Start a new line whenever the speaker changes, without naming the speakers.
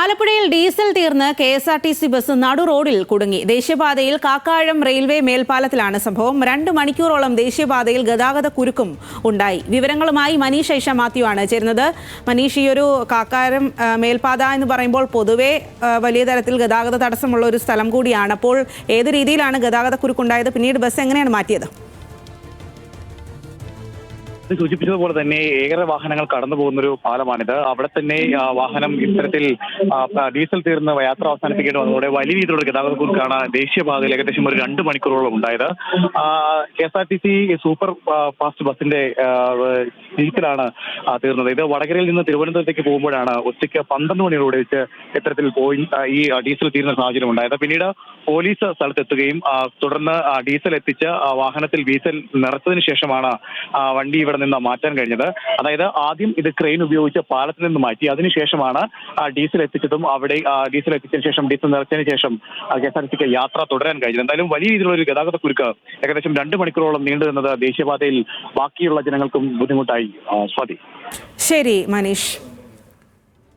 ആലപ്പുഴയിൽ ഡീസൽ തീർന്ന് K S R T C bus നടു റോഡിൽ കുടുങ്ങി. ദേശീയപാതയിൽ കാക്കാഴം റെയിൽവേ മേൽപ്പാലത്തിലാണ് സംഭവം. രണ്ട് മണിക്കൂറോളം ദേശീയപാതയിൽ ഗതാഗത കുരുക്കും ഉണ്ടായി. വിവരങ്ങളുമായി മനീഷ് ഐഷ മാത്യു ആണ് ചേരുന്നത്. മനീഷ് ഈ ഒരു കാക്കാരം ആ, മേൽപ്പാത എന്ന് പറയുമ്പോൾ പൊതുവെ വലിയ തരത്തിൽ ഗതാഗത തടസ്സമുള്ള ഒരു സ്ഥലം കൂടിയാണ്. അപ്പോൾ ഏത് രീതിയിലാണ് ഗതാഗത കുരുക്കുണ്ടായത്? പിന്നീട് ബസ് എങ്ങനെയാണ് മാറ്റിയത്?
ഇത് സൂചിപ്പിച്ചതുപോലെ തന്നെ ഏറെ വാഹനങ്ങൾ കടന്നു പോകുന്ന ഒരു പാലമാണിത്. അവിടെ തന്നെ വാഹനം ഇത്തരത്തിൽ ഡീസൽ തീർന്ന് യാത്ര അവസാനിപ്പിക്കേണ്ടി വന്നതോടെ വലിയ രീതിയിലുള്ള ഗതാഗത കുറുക്കാണ് ദേശീയപാതയിൽ ഏകദേശം ഒരു രണ്ട് മണിക്കൂറോളം ഉണ്ടായത്. K S R T C super fast ബസിന്റെ ജീപ്പിലാണ് തീർന്നത്. ഇത് വടകരയിൽ നിന്ന് തിരുവനന്തപുരത്തേക്ക് പോകുമ്പോഴാണ് ഉച്ചയ്ക്ക് പന്ത്രണ്ട് മണിയോടെ വെച്ച് ഇത്തരത്തിൽ പോയി ഈ ഡീസൽ തീരുന്ന സാഹചര്യം ഉണ്ടായത്. പിന്നീട് പോലീസ് സ്ഥലത്തെത്തുകയും തുടർന്ന് ഡീസൽ എത്തിച്ച് വാഹനത്തിൽ ഡീസൽ നിറച്ചതിന് ശേഷമാണ് വണ്ടി ഇവിടെ നിന്ന് മാറ്റാൻ കഴിഞ്ഞത്. അതായത് ആദ്യം ഇത് ക്രെയിൻ ഉപയോഗിച്ച് പാലത്തിൽ നിന്ന് മാറ്റി. അതിനുശേഷമാണ് ഡീസൽ എത്തിച്ചതും അവിടെ ഡീസൽ എത്തിച്ചതിന് ശേഷം ഡീസൽ നിറച്ചതിന് ശേഷം കെ എസ് ആർ ടി സിക്ക് യാത്ര തുടരാൻ കഴിഞ്ഞത്. എന്തായാലും വലിയ രീതിയിലുള്ള ഒരു ഗതാഗത കുരുക്ക് ഏകദേശം രണ്ട് മണിക്കൂറോളം നീണ്ടു നിന്നത് ദേശീയപാതയിൽ ബാക്കിയുള്ള ജനങ്ങൾക്കും ബുദ്ധിമുട്ടായി. സ്വാതി.
ശരി മനീഷ്.